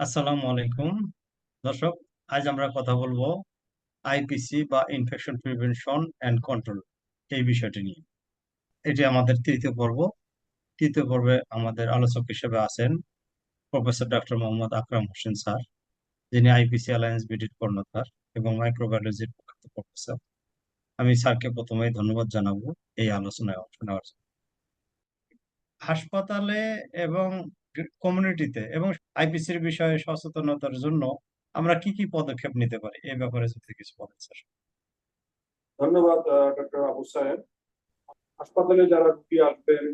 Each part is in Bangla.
আসসালামু আলাইকুম। দর্শক, আজ আমরা কথা বলব আইপিসি বা ইনফেকশন প্রিভেনশন অ্যান্ড কন্ট্রোল এই বিষয়টি নিয়ে। এটি আমাদের তৃতীয় পর্ব। তৃতীয় পর্বে আমাদের আলোচক হিসেবে আছেন professor doctor Mohammad Akram Hossain sir, যিনি আইপিসি অ্যালায়েন্স বিডির কর্ণধার এবং মাইক্রোবায়োলজির প্রফেসর আমি স্যারকে প্রথমেই ধন্যবাদ জানাব এই আলোচনায় অংশ নেওয়ার জন্য। হাসপাতালে এবং কমিউনিটিতে এবং আইপিসির বিষয়ে সচেতনতার জন্য আমরা কি কি পদক্ষেপ নিতে পারি? এই ব্যাপারে যদি কিছু বলেন, স্যার। ধন্যবাদ ডক্টর আবু সাহেব। হাসপাতালে যারা রুগী আসবেন,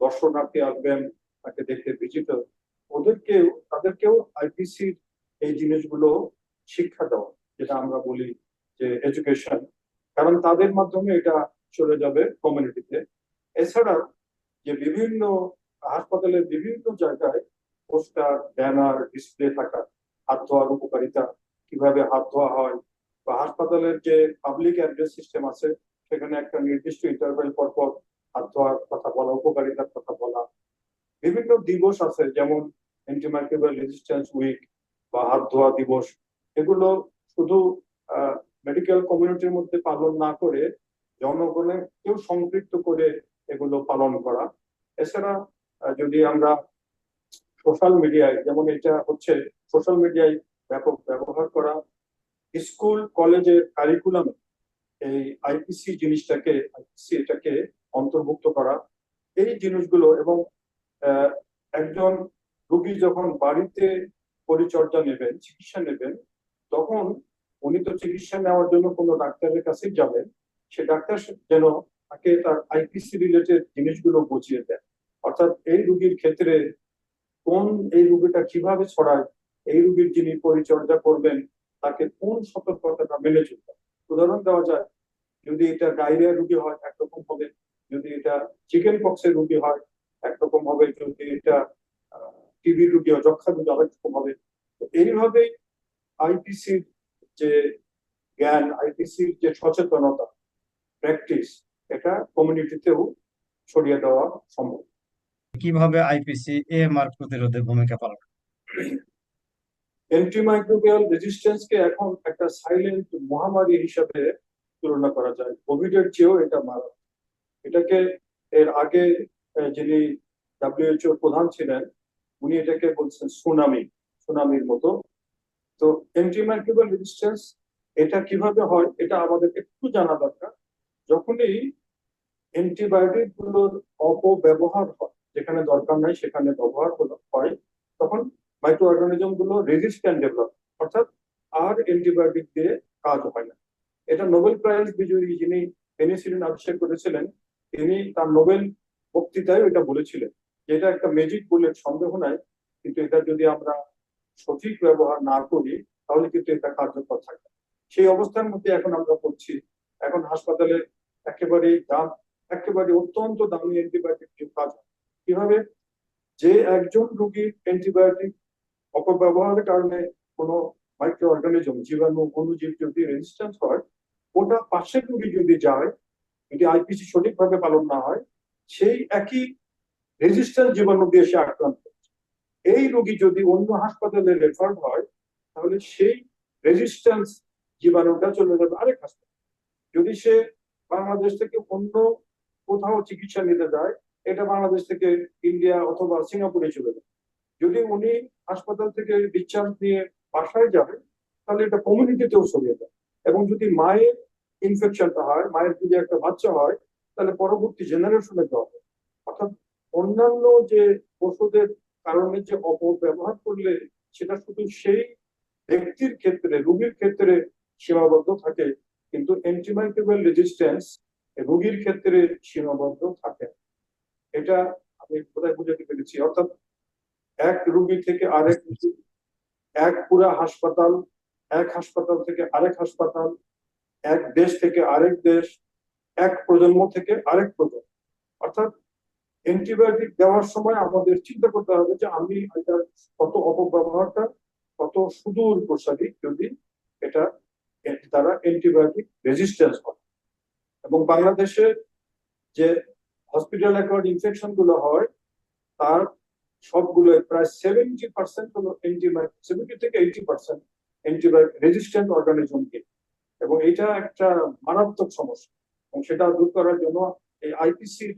দর্শনার্থী আসবেন, তাকে দেখতে ভিজিট ওদেরকেও তাদেরকেও আইপিসির এই জিনিসগুলো শিক্ষা দেওয়া, যেটা আমরা বলি যে এডুকেশন কারণ তাদের মাধ্যমে এটা চলে যাবে কমিউনিটিতে এছাড়া যে বিভিন্ন হাসপাতালের বিভিন্ন জায়গায় পোস্টার, ব্যানার, ডিসপ্লে থাকা, হাত ধোয়ার উপকারিতা, কীভাবে হাত ধোয়া হয়, বা হাসপাতালের যে পাবলিক অ্যাড্রেস সিস্টেম আছে, সেখানে একটা নির্দিষ্ট ইন্টারভেল পর পর হাত ধোয়ার কথা বলা, উপকারিতার কথা বলা। বিভিন্ন দিবস আছে, যেমন অ্যান্টিমাইক্রোবিয়াল রেজিস্ট্যান্স উইক বা হাত ধোয়া দিবস। এগুলো শুধু মেডিকেল কমিউনিটির মধ্যে পালন না করে জনগণের কেউ সম্পৃক্ত করে এগুলো পালন করা। এছাড়া যদি আমরা সোশ্যাল মিডিয়ায়, যেমন এটা হচ্ছে সোশ্যাল মিডিয়ায় ব্যাপক ব্যবহার করা, স্কুল, কলেজের কারিকুলামে এই আইপিসি জিনিসটাকে আইপিসি এটাকে অন্তর্ভুক্ত করা, এই জিনিসগুলো এবং একজন রুগী যখন বাড়িতে পরিচর্যা নেবেন, চিকিৎসা নেবেন, তখন উনি তো চিকিৎসা নেওয়ার জন্য কোনো ডাক্তারের কাছে যাবেন, সে ডাক্তার যেন তাকে তার আইপিসি রিলেটেড জিনিসগুলো বুঝিয়ে দেয় অর্থাৎ এই রুগীর ক্ষেত্রে কোন এই রুগীটা কীভাবে ছড়ায়, এই রুগীর যিনি পরিচর্যা করবেন, তাকে কোন সতর্কতাটা মেনে চলবে উদাহরণ দেওয়া যায়, যদি এটা ডায়রিয়া রুগী হয়, একরকম হবে, যদি এটা চিকেন পক্সের রুগী হয়, একরকম হবে, যদি এটা টিভি রুগী হয় যক্ষা রুগী আরেকরকম হবে। তো এইভাবেই আইপিসির যে জ্ঞান আইপিসির যে সচেতনতা, প্র্যাকটিস, এটা কমিউনিটিতেও ছড়িয়ে দেওয়া সম্ভব। কীভাবে আইপিসি এএমআর প্রতিরোধে ভূমিকা পালন অ্যান্টিমাইক্রোবিয়াল রেজিস্ট্যান্সকে এখন একটা সাইলেন্ট মহামারী হিসাবে তুলনা করা যায়। কোভিড এর চেয়েও এটা মারা এটাকে এর আগে যিনি ডাব্লিউএইচও প্রধান ছিলেন, উনি এটাকে বলছেন সুনামি, সুনামির মতো। তো অ্যান্টিমাইক্রোবিয়াল রেজিস্ট্যান্স এটা কীভাবে হয়, এটা আমাদের একটু জানা দরকার। যখনই অ্যান্টিবায়োটিকগুলোর অপব্যবহার হয় যেখানে দরকার নাই, সেখানে ব্যবহার হয় তখন মাইক্রো অর্গানিজমগুলো রেজিস্ট্যান্ট ডেভেলপ অর্থাৎ আর অ্যান্টিবায়োটিক দিয়ে কাজ হয় না। এটা নোবেল প্রাইজ বিজয়ী যিনি পেনিসিলিন আবিষ্কার করেছিলেন, তিনি তার নোবেল বক্তৃতায় এটা বলেছিলেন যে এটা একটা ম্যাজিক বুলেট সন্দেহ নাই, কিন্তু এটা যদি আমরা সঠিক ব্যবহার না করি, তাহলে কিন্তু এটা কার্যকর থাকে সেই অবস্থার মধ্যে এখন আমরা পড়ছি, এখন হাসপাতালে একেবারে দাম, একেবারে অত্যন্ত দামি অ্যান্টিবায়োটিক কাজ কীভাবে যে একজন রোগীর অ্যান্টিবায়োটিক অপব্যবহারের কারণে কোনো মাইক্রো অর্গানিজম জীবাণু, অনুজীব যদি রেজিস্ট্যান্স হয়, ওটা পাশের রোগী যদি যায়, যদি আইপিসি সঠিকভাবে পালন না হয়, সেই একই রেজিস্ট্যান্স জীবাণু দিয়ে সে আক্রান্ত এই রোগী যদি অন্য হাসপাতালে রেফার হয়, তাহলে সেই রেজিস্ট্যান্স জীবাণুটা চলে যাবে আরেক হাসপাতাল। যদি সে বাংলাদেশ থেকে অন্য কোথাও চিকিৎসা নিতে যায় এটা বাংলাদেশ থেকে ইন্ডিয়া অথবা সিঙ্গাপুরে চলে যাবে যদি উনি হাসপাতাল থেকে ডিসচার্জ নিয়ে বাসায় যাবেন তাহলে এটা কমিউনিটিতেও ছড়িয়ে যায়। এবং যদি মায়ের ইনফেকশনটা হয়, মায়ের যদি একটা বাচ্চা হয়, তাহলে পরবর্তী জেনারেশনে দেওয়া হয় অর্থাৎ অন্যান্য যে ওষুধের কারণে যে অপব্যবহার করলে, সেটা শুধু সেই ব্যক্তির ক্ষেত্রে, রোগীর ক্ষেত্রে সীমাবদ্ধ থাকে, কিন্তু অ্যান্টিমাইক্রোবিয়াল রেজিস্ট্যান্স রোগীর ক্ষেত্রে সীমাবদ্ধ থাকে এটা আমি কোথায় বুঝাতে পেরেছি অর্থাৎ এক রোগী থেকে আরেক রোগী, এক পুরা হাসপাতাল, এক হাসপাতাল থেকে আরেক হাসপাতাল, এক দেশ থেকে আরেক দেশ, এক প্রজন্ম থেকে আরেক প্রজন্ম। অর্থাৎ অ্যান্টিবায়োটিক দেওয়ার সময় আমাদের চিন্তা করতে হবে যে আমি এটার কত অপব্যবহারটা, কত সুদূর প্রসারী যদি এটা তারা অ্যান্টিবায়োটিক রেজিস্ট্যান্স হয়। এবং বাংলাদেশে যে হসপিটাল অ্যাকোয়ার্ড ইনফেকশনগুলো হয়, তার সবগুলো প্রায় সেভেন্টি পার্সেন্ট হলো এন্টিবায়োটিক সেভেন্টি থেকে এইটি পার্সেন্ট এন্টিবায়োটিক রেজিস্ট্যান্ট অর্গানিজমকে এবং এটা একটা মারাত্মক সমস্যা। এবং সেটা দূর করার জন্য এই আইপিসির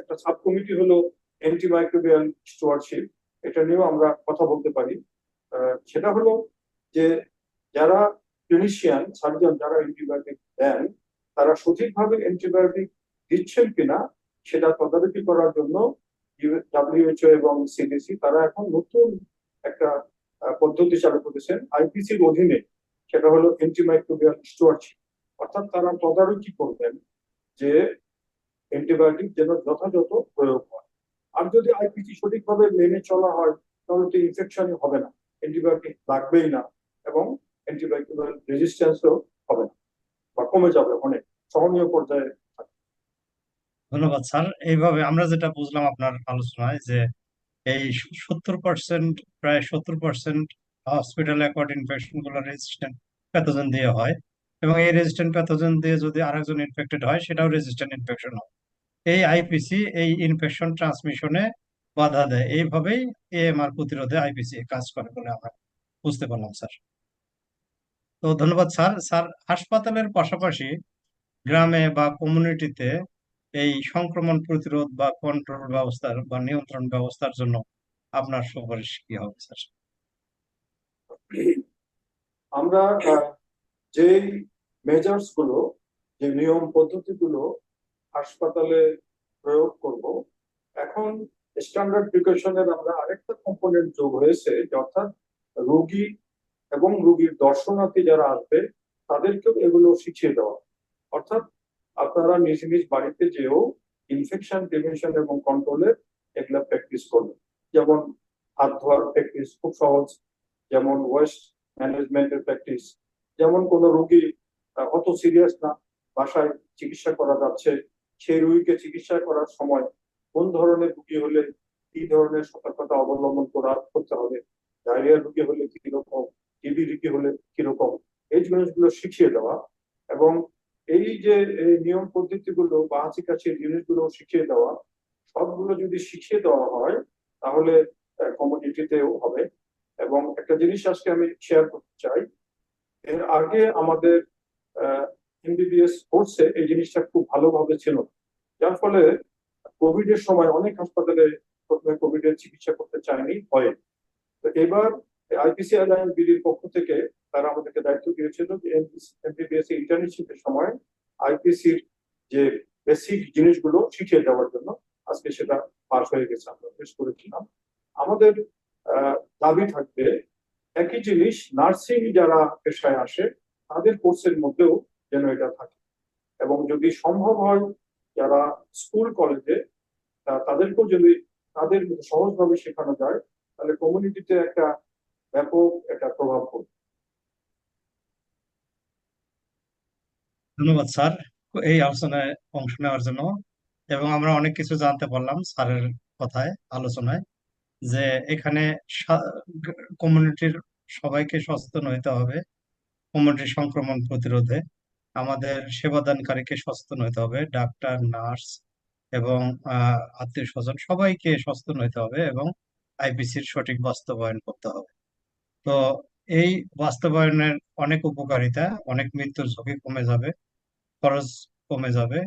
একটা সাব কমিটি হলো অ্যান্টিমাইক্রোবিয়াল স্টুয়ারশিপ এটা নিয়েও আমরা কথা বলতে পারি। সেটা হলো যে যারা ক্লিনিশিয়ান সার্জন যারা অ্যান্টিবায়োটিক দেন তারা সঠিকভাবে অ্যান্টিবায়োটিক দিচ্ছেন কিনা, সেটা তদারকি করার জন্য ডাব্লিউএচও এবং সিডিসি তারা এখন নতুন একটা পদ্ধতি চালু করেছেন আইপিসির অধীনে। সেটা হলো অ্যান্টিমাইক্রোবিয়াল স্টুয়ারশিপ অর্থাৎ তারা তদারকি করবেন যে অ্যান্টিবায়োটিক যেন যথাযথ প্রয়োগ হয়। আর যদি আইপিসি সঠিকভাবে মেনে চলা হয়, তাহলে তো ইনফেকশন হবে না। অ্যান্টিবায়োটিক লাগবেই না এবং অ্যান্টিবায়োটিক রেজিস্ট্যান্সও কমে যাবে অনেক, সহনীয় পর্যায়ে ধন্যবাদ স্যার। এইভাবে আমরা যেটা বুঝলাম আপনার আলোচনায় যে এই সত্তর পার্সেন্ট প্রায় সত্তর পার্সেন্ট হসপিটাল অ্যাকোয়ার্ড ইনফেকশনগুলো রেজিস্ট্যান্ট প্যাথোজেন দিয়ে হয় এবং এই রেজিস্ট্যান্ট প্যাথোজেন দিয়ে যদি আরেকজন ইনফেক্টেড হয়, সেটাও রেজিস্ট্যান্ট ইনফেকশন হয়। এই আইপিসি এই ইনফেকশন ট্রান্সমিশনে বাধা দেয়। এইভাবেই এএমআর প্রতিরোধে আইপিসি কাজ করে বলে আমরা বুঝতে পারলাম, স্যার। তো ধন্যবাদ, স্যার। স্যার, হাসপাতালের পাশাপাশি গ্রামে বা কমিউনিটিতে এই সংক্রমণ প্রতিরোধ বা কন্ট্রোল ব্যবস্থার বা নিয়ন্ত্রণ ব্যবস্থার জন্য আপনার সুপারিশ কি হবে, স্যার? আমরা যেই মেজার্সগুলো যে নিয়ম পদ্ধতিগুলো হাসপাতালে প্রয়োগ করব, এখন স্ট্যান্ডার্ড প্রিকশনের আমরা আরেকটা কম্পোনেন্ট যোগ হয়েছে, যে অর্থাৎ রোগী এবং রোগীর দর্শনার্থী যারা আসবে, তাদেরকেও এগুলো শিখিয়ে দেওয়া। অর্থাৎ আপনারা নিজ নিজ বাড়িতে যেও ইনফেকশন প্রিভেনশন এবং কন্ট্রোলের এগুলা প্র্যাকটিস করবেন যেমন হাত ধোয়ার প্র্যাকটিস খুব সহজ। যেমন ওয়েস্ট ম্যানেজমেন্টের প্র্যাকটিস যেমন কোনো রোগী অত সিরিয়াস না, বাসায় চিকিৎসা করা যাচ্ছে সেই রোগীকে চিকিৎসা করার সময় কোন ধরনের রোগী হলে কি ধরনের সতর্কতা অবলম্বন করা, করতে হবে ডায়রিয়া রোগী হলে কীরকম টিবি রোগী হলে কীরকম? এই জিনিসগুলো শিখিয়ে দেওয়া এবং এই যে নিয়ম পদ্ধতিগুলো বা কাছে জিনিসগুলো শিখিয়ে দেওয়া, সবগুলো যদি শিখিয়ে দেওয়া হয়, তাহলে কমিউনিটিতেও হবে। এবং একটা জিনিস আজকে আমি শেয়ার করতে চাই, এর আগে আমাদের এমবিবিএস কোর্সে এই জিনিসটা খুব ভালোভাবে ছিল। যার ফলে কোভিড এর সময় অনেক হাসপাতালে প্রথমে কোভিড এর চিকিৎসা করতে চায়নি হয় তো এবার আইপিসি অ্যালায়েন্স বিডির পক্ষ থেকে তারা আমাদেরকে দায়িত্ব দিয়েছিল যে এমবিবিএস ইন্টার্নশিপের সময় আইপিসির যে বেসিক জিনিসগুলো শিখিয়ে দেওয়ার জন্য আজকে সেটা পাস হয়ে গেছে, আমরা পেশ করেছিলাম। আমাদের দাবি থাকবে একই জিনিস, নার্সিং যারা পেশায় আসে, তাদের কোর্সের মধ্যেও যেন এটা থাকে। এবং যদি সম্ভব হয় যারা স্কুল, কলেজে তাদেরকেও যদি তাদের সহজভাবে শেখানো যায়, তাহলে কমিউনিটিতে একটা ব্যাপক একটা প্রভাব পড়বে। ধন্যবাদ, স্যার। এই আলোচনায় অংশ নেওয়ার জন্য। এবং আমরা অনেক কিছু জানতে পারলাম স্যারের কথায়, আলোচনায়, যে এখানে কমিউনিটির সবাইকে সচেতন হইতে হবে। কমিউনিটি সংক্রমণ প্রতিরোধে আমাদের সেবাদানকারীকে সচেতন হইতে হবে, ডাক্তার, নার্স এবং আত্মীয় স্বজন সবাইকে সচেতন হইতে হবে এবং আইপিসির সঠিক বাস্তবায়ন করতে হবে। তো এই বাস্তবায়নের অনেক উপকারিতা, অনেক মৃত্যুর ঝুঁকি কমে যাবে, খরচ কমে যাবে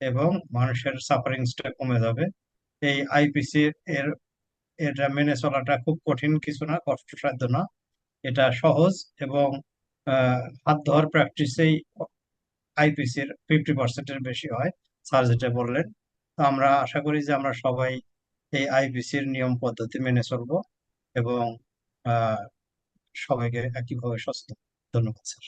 এবং মানুষের সাফারিংসটা কমে যাবে। এই আইপিসি এর, এটা মেনে চলাটা খুব কঠিন কিছু না, কষ্টসাধ্য না। এটা সহজ এবং হাত ধোয়ার প্র্যাকটিসেই আইপিসির ফিফটি পার্সেন্টের বেশি হয় স্যার যেটা বললেন। তো আমরা আশা করি যে আমরা সবাই এই আইপিসির নিয়ম পদ্ধতি মেনে চলবো এবং সবাইকে একইভাবে সচেতন ধন্যবাদ স্যার।